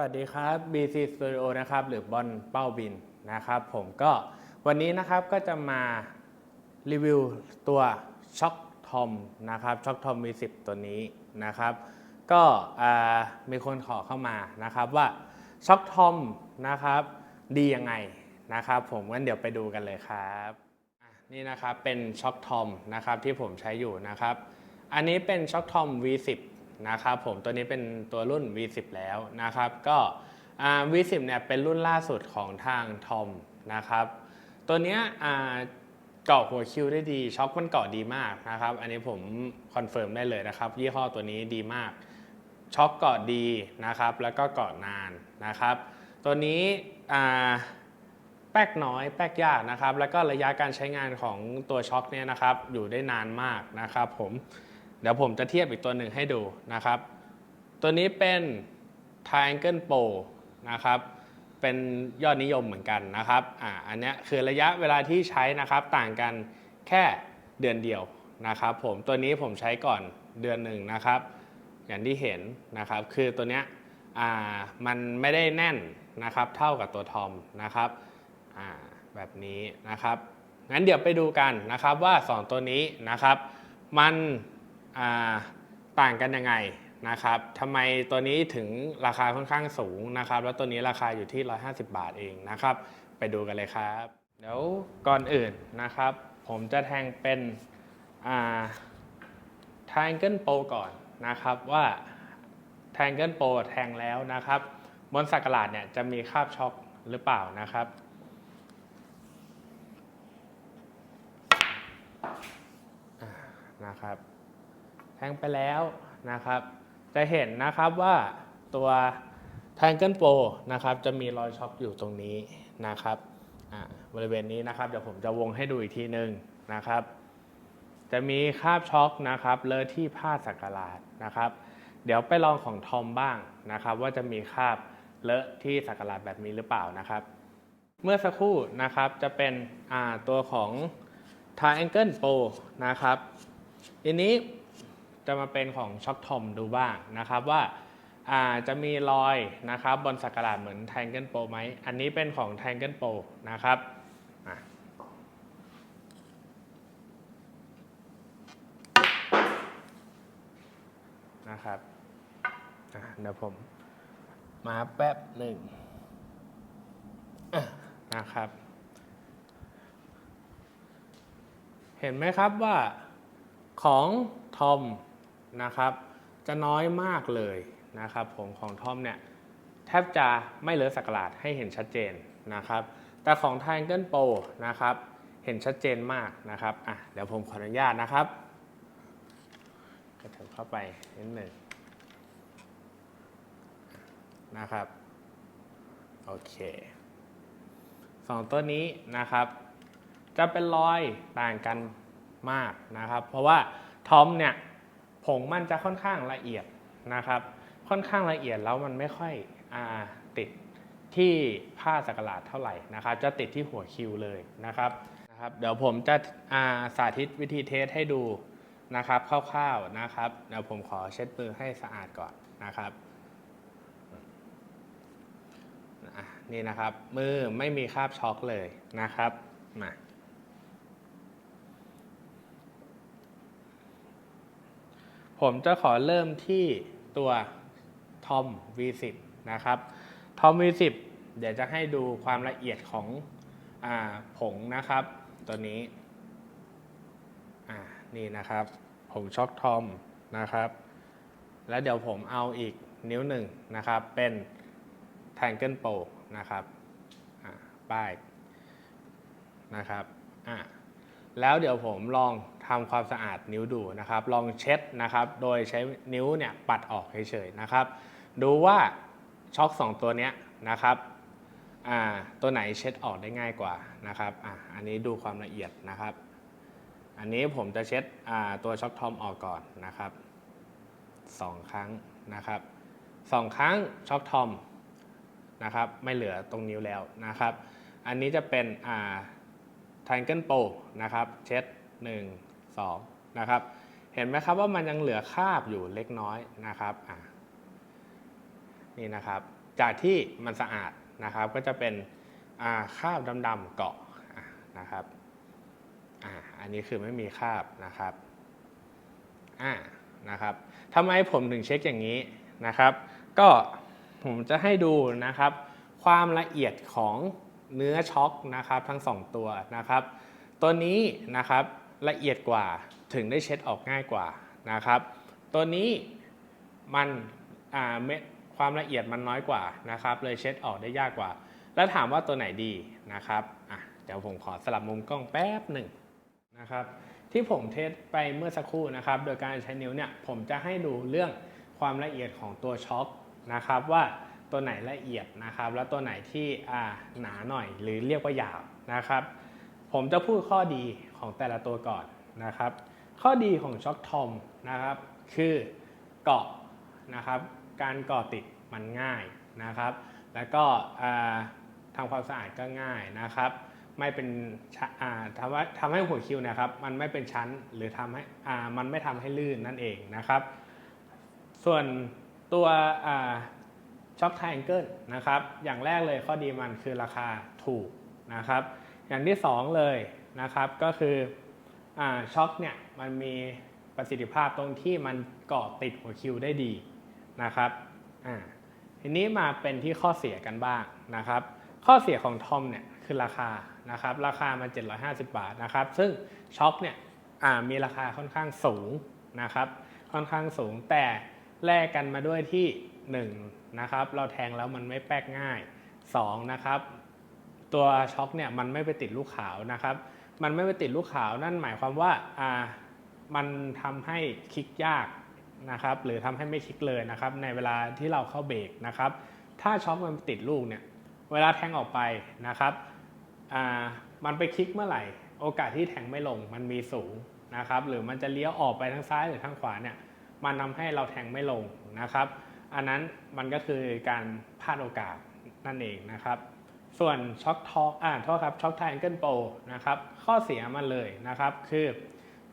วัสดีครับ BC Studio นะครับ หรือบอลเป้าบินนะครับ ผมก็วันนี้นะครับก็จะมารีวิวตัวช็อคทอมนะครับช็อคทอม V10 ตัวนี้นะครับ ก็มีคนขอเข้ามานะครับว่าช็อคทอมนะครับ ดียังไงนะครับ ผมงั้นเดี๋ยวไปดูกันเลยครับนี่นะครับเป็นช็อคทอมนะครับที่ผมใช้อยู่นะครับ อันนี้เป็นช็อคทอม V10 นะครับผมตัวนี้เป็นตัวรุ่น V10 แล้วนะครับ ก็ V10 เนี่ยเป็นรุ่นล่าสุดของทางทอมนะครับ ตัวเนี้ยเกาะหัวคิวได้ดีช็อคมันเกาะดีมากนะครับ อันนี้ผมคอนเฟิร์มได้เลยนะครับ ยี่ห้อตัวนี้ดีมากช็อคเกาะดีนะครับ แล้วก็เกาะนานนะครับ ตัวนี้แป๊กน้อย แป๊กยากนะครับ แล้วก็ระยะการใช้งานของตัวช็อคเนี่ยนะครับ อยู่ได้นานมากนะครับผม เดี๋ยวผมจะเทียบอีกตัวหนึ่งให้ดูนะครับ ตัวนี้เป็น Triangle Pro นะครับเป็นยอดนิยมเหมือนกันนะครับอ่าอันนี้คือระยะเวลาที่ใช้นะครับต่างกันแค่เดือนเดียวนะครับ ผมตัวนี้ผมใช้ก่อนเดือนหนึ่งนะครับ อย่างที่เห็นนะครับ คือตัวเนี้ยอ่ามันไม่ได้แน่นนะครับเท่ากับตัวทอมนะครับอ่าแบบนี้นะครับงั้นเดี๋ยวไปดูกันนะครับว่า 2 ตัวนี้นะครับ มัน ต่างกันยังไงนะครับทำไมตัวนี้ถึงราคาค่อนข้างสูงนะครับ แล้วตัวนี้ราคาอยู่ที่ 150 บาทเองนะครับ ไปดูกันเลยครับ เดี๋ยวก่อนอื่นนะครับ ผมจะแทงเป็นอ่า Triangle Pro ก่อนนะครับว่า Triangle Pro แทงแล้วนะครับ บนสักหลาดเนี่ยจะมีคาบช็อคหรือเปล่านะครับนะครับ แทงไปแล้วนะครับ จะเห็นนะครับว่าตัว Triangle Pro นะครับจะมีรอยช็อคอยู่ตรงนี้นะครับบริเวณนี้นะครับเดี๋ยวผมจะวงให้ดูอีกทีหนึ่งนะครับ จะมีคาบช็อคนะครับเลอะที่ผ้าสักหลาดนะครับ เดี๋ยวไปลองของทอมบ้างนะครับ ว่าจะมีคาบเลอะที่สักหลาดแบบนี้หรือเปล่านะครับ เมื่อสักครู่นะครับจะเป็นตัวของ Triangle Pro นะครับทีนี้ จะมาเป็นของช็อคทอมดูบ้างนะครับว่าจะมีรอยนะครับบนสักหลาดเหมือน Triangle Pro ไหม อันนี้เป็นของ Triangle Pro นะครับนะครับอะเดี๋ยวผมมาแป๊บหนึ่งนะครับ เห็นไหมครับว่าของทอม นะครับ จะน้อยมากเลยนะครับผมของทอมเนี่ยแทบจะไม่เหลือสักหลาดให้เห็นชัดเจนนะครับ แต่ของ Triangle Pro นะครับเห็นชัดเจนมากนะครับอะเดี๋ยวผมขออนุญาตนะครับกระเถิบเข้าไปนิดหนึ่งนะครับโอเคสองตัวนี้นะครับ จะเป็นรอยต่างกันมากนะครับ เพราะว่าทอมเนี่ย ผงมันจะค่อนข้างละเอียดนะครับ ค่อนข้างละเอียดแล้วมันไม่ค่อยอติดที่ผ้าสักหลาดเท่าไหร่นะครับ จะติดที่หัวคิวเลยนะครับนะครับ เดี๋ยวผมจะาสาธิตวิธีเทสให้ดูนะครับคร่าวๆนะครับ เดี๋ยวผมขอเช็ดมือให้สะอาดก่อนนะครับนี่นะครับมือไม่มีคราบช็อกเลยนะครับมา ผมจะขอเริ่มที่ตัวทอม V10 นะครับทอม V10 เดี๋ยวจะให้ดูความละเอียดของอผงนะครับ ตัวนี้นี่นะครับ ผงช็อกทอมนะครับ แล้วเดี๋ยวผมเอาอีกนิ้วหนึ่งนะครับ เป็น Triangle Pro นะครับป้ายนะครับอ่าแล้วเดี๋ยวผมลอง ทำความสะอาดนิ้วดูนะครับ ลองเช็ดนะครับ โดยใช้นิ้วเนี่ยปัดออกเฉยๆนะครับ ดูว่าช็อค 2 ตัวนี้นะครับตัวไหนเช็ดออกได้ง่ายกว่านะครับออันนี้ดูความละเอียดนะครับ อันนี้ผมจะเช็ดตัวช็อคทอมออกก่อนนะครับสองครั้งนะครับสองครั้งช็อคทอมนะครับไม่เหลือตรงนิ้วแล้วนะครับ อันนี้จะเป็นอ่า Triangle Pro นะครับ เช็ด 1 2นะครับ เห็นไหมครับว่ามันยังเหลือคราบอยู่เล็กน้อยนะครับนี่นะครับ จากที่มันสะอาดนะครับ ก็จะเป็นคราบดำๆเกาะนะครับออันนี้คือไม่มีคราบนะครับอ่านะครับทำไมผมถึงเช็คอย่างนี้นะครับ ก็ผมจะให้ดูนะครับ ความละเอียดของเนื้อช็อคนะครับทั้งสองตัวนะครับ ตัวนี้นะครับ ละเอียดกว่าถึงได้เช็ดออกง่ายกว่านะครับ ตัวนี้มันเม็ดความละเอียดมันน้อยกว่านะครับ เลยเช็ดออกได้ยากกว่า แล้วถามว่าตัวไหนดีนะครับเดี๋ยวผมขอสลับมุมกล้องแป๊บหนึ่งนะครับ ที่ผมเทสไปเมื่อสักครู่นะครับ โดยการใช้นิ้วเนี่ยผมจะให้ดูเรื่องความละเอียดของตัวช็อคนะครับว่าตัวไหนละเอียดนะครับ แล้วตัวไหนที่หนาหน่อยหรือเรียกว่าหยาบนะครับ ผมจะพูดข้อดีของแต่ละตัวก่อนนะครับ ข้อดีของช็อคทอมนะครับ คือเกาะนะครับ การเกาะติดมันง่ายนะครับ แล้วก็อ่าทำความสะอาดก็ง่ายนะครับ ไม่เป็นชะอ่าทำว่าทำให้หัวคิวนะครับ มันไม่เป็นชั้นหรือทำให้มันไม่ทำให้ลื่นนั่นเองนะครับ ส่วนตัวช็อคไทแองเกิลนะครับ อย่างแรกเลยข้อดีมันคือราคาถูกนะครับ อย่างที่สองเลยนะครับก็คืออช็อคเนี่ยมันมีประสิทธิภาพตรงที่มันเกาะติดหัวคิวได้ดีนะครับอ่าทีนี้มาเป็นที่ข้อเสียกันบ้างนะครับ ข้อเสียของทอมเนี่ยคือราคานะครับราคามัน 750 บาทนะครับซึ่งช็อคเนี่ยมีราคาค่อนข้างสูงนะครับค่อนข้างสูงแต่แลกกันมาด้วยที่1นะครับเราแทงแล้วมันไม่แป๊กง่าย2นะครับ ตัวช็อคเนี่ยมันไม่ไปติดลูกขาวนะครับ มันไม่ไปติดลูกขาวนั่นหมายความว่าอ่ามันทำให้คลิกยากนะครับหรือทำให้ไม่คลิกเลยนะครับในเวลาที่เราเข้าเบรกนะครับ ถ้าช็อคมันติดลูกเนี่ยเวลาแทงออกไปนะครับอ่ามันไปคลิกเมื่อไหร่ โอกาสที่แทงไม่ลงมันมีสูงนะครับหรือมันจะเลี้ยวออกไปทางซ้ายหรือทางขวาเนี่ยมันทำให้เราแทงไม่ลงนะครับ อันนั้นมันก็คือการพลาดโอกาสนั่นเองนะครับ ส่วนช็อคทออ่าโทษครับช็อคไทแองเกิลโปนะครับข้อเสียมันเลยนะครับคือ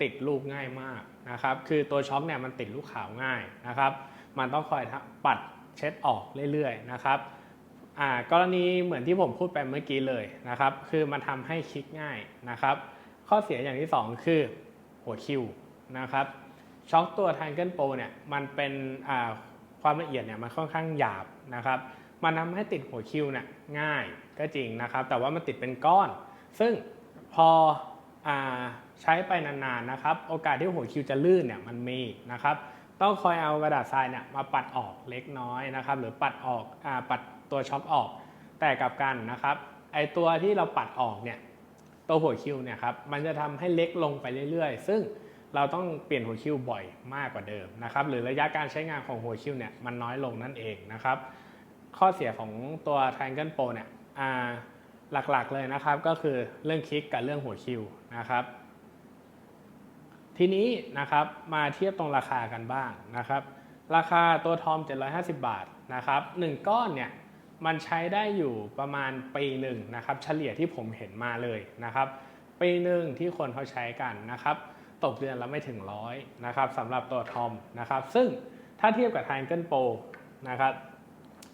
ติดลูกง่ายมากนะครับคือตัวช็อคเนี่ยมันติดลูกขาวง่ายนะครับมันต้องคอยปัดเช็ดออกเรื่อยๆนะครับอ่ากรณีเหมือนที่ผมพูดไปเมื่อกี้เลยนะครับ คือมันทำให้คลิกง่ายนะครับ ข้อเสียอย่างที่ 2 คือหัวคิวนะครับช็อคตัวท a งเกิลโปเนี่ยมันเป็นอ่าความละเอียดเนี่ยมันค่อนข้างหยาบนะครับ มันทำให้ติดหัวคิวเนี่ยง่าย ก็จริงนะครับ แต่ว่ามันติดเป็นก้อน ซึ่งพออใช้ไปนานๆนะครับ โอกาสที่หัวคิวจะลื่นเนี่ยมันมีนะครับ ต้องคอยเอากระดาษทรายเนี่ยมาปัดออกเล็กน้อยนะครับ หรือปัดออกอปัดตัวช็อคออก แต่กับกันนะครับไอตัวที่เราปัดออกเนี่ยตัวหัวคิวเนี่ยครับมันจะทำให้เล็กลงไปเรื่อยๆ ซึ่งเราต้องเปลี่ยนหัวคิวบ่อยมากกว่าเดิมนะครับ หรือระยะการใช้งานของหัวคิวเนี่ยมันน้อยลงนั่นเองนะครับ ข้อเสียของตัว Triangle Pro เนี่ย หลักๆเลยนะครับก็คือเรื่องคลิกกับเรื่องหัวคิวนะครับ ทีนี้นะครับมาเทียบตรงราคากันบ้างนะครับ ราคาตัวทอม 750 บาทนะครับ1ก้อนเนี่ยมันใช้ได้อยู่ประมาณปีหนึ่งนะครับเฉลี่ยที่ผมเห็นมาเลยนะครับปีหนึ่งที่คนเขาใช้กันนะครับตกเดือนละไม่ถึงร้อยนะครับสำหรับตัวทอมนะครับซึ่งถ้าเทียบกับ Triangle Pro นะครับ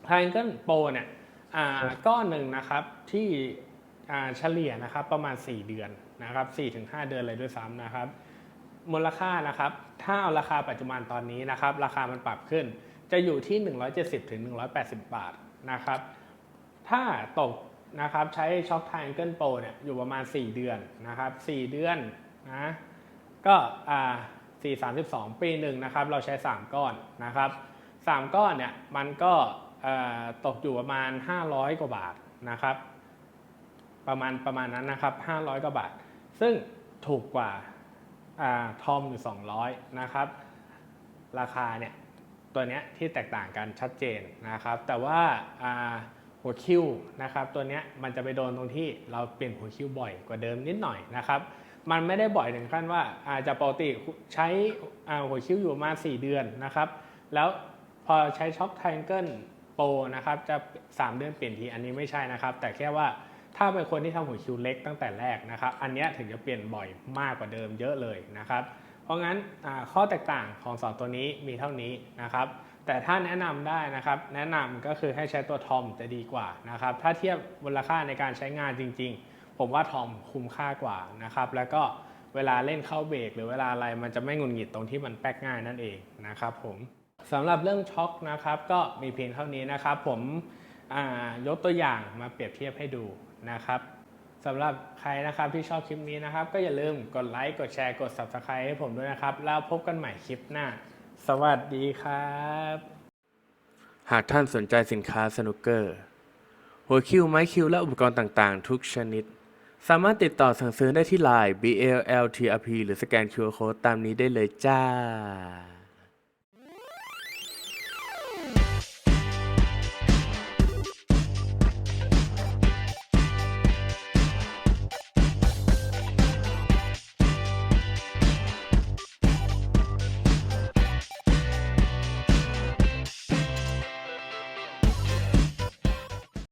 Triangle Pro เนี่ย ก้อนหนึ่งนะครับที่เฉลี่ยนะครับประมาณ 4 เดือนนะครับ4-5 เดือนเลยด้วยซ้ำนะครับ มูลค่านะครับ ถ้าเอาราคาปัจจุบันตอนนี้นะครับ ราคามันปรับขึ้น จะอยู่ที่ 170ถึง180 บาทนะครับ ถ้าตกนะครับใช้ช็อคไทแองเกิลโปรเนี่ยอยู่ประมาณ 4 เดือนนะครับ4เดือนนะก็อ่า4 32 ปีหนึ่งนะครับ เราใช้ 3 ก้อนนะครับ 3 ก้อนเนี่ยมันก็ ตกอยู่ประมาณ 500 กว่าบาทนะครับ ประมาณประมาณนั้นนะครับ 500 กว่าบาท ซึ่งถูกกว่าอทอมอยู่ 200 นะครับ ราคาเนี่ยตัวเนี้ยที่แตกต่างกันชัดเจนนะครับ แต่ว่าาหัวคิวนะครับตัวเนี้ยมันจะไปโดนตรงที่เราเปลี่ยนหัวคิวบ่อยกว่าเดิมนิดหน่อยนะครับ มันไม่ได้บ่อยถึงขั้นว่าอาจจะปกติใช้หัวคิวอยู่ประมาณ4เดือนนะครับ แล้วพอใช้ช็อคไทเกิล โปรนะครับจะ 3 เดือนเปลี่ยนทีอันนี้ไม่ใช่นะครับ แต่แค่ว่าถ้าเป็นคนที่ทำหัวคิวเล็กตั้งแต่แรกนะครับ อันนี้ถึงจะเปลี่ยนบ่อยมากกว่าเดิมเยอะเลยนะครับ เพราะงั้นข้อแตกต่างของสองตัวนี้มีเท่านี้นะครับ แต่ถ้าแนะนำได้นะครับ แนะนำก็คือให้ใช้ตัวทอมจะดีกว่านะครับ ถ้าเทียบมูลค่าในการใช้งานจริง ๆ ผมว่าทอมคุ้มค่ากว่านะครับ แล้วก็เวลาเล่นเข้าเบรกหรือเวลาอะไรมันจะไม่งุนหงิดตรงที่มันแป๊กง่ายนั่นเองนะครับผม สำหรับเรื่องช็อคนะครับก็มีเพียงเท่านี้นะครับ ผมยกตัวอย่างมาเปรียบเทียบให้ดูนะครับสำหรับใครนะครับที่ชอบคลิปนี้นะครับ ก็อย่าลืมกดไลค์กดแชร์กด Subscribe ให้ผมด้วยนะครับ แล้วพบกันใหม่คลิปหน้า สวัสดีครับ หากท่านสนใจสินค้าสนุกเกอร์ หัวคิวไม้คิวและอุปกรณ์ต่างๆ ทุกชนิด สามารถติดต่อสั่งซื้อได้ที่ Line BLLTRP หรือสแกน QR Code ตามนี้ได้เลยจ้า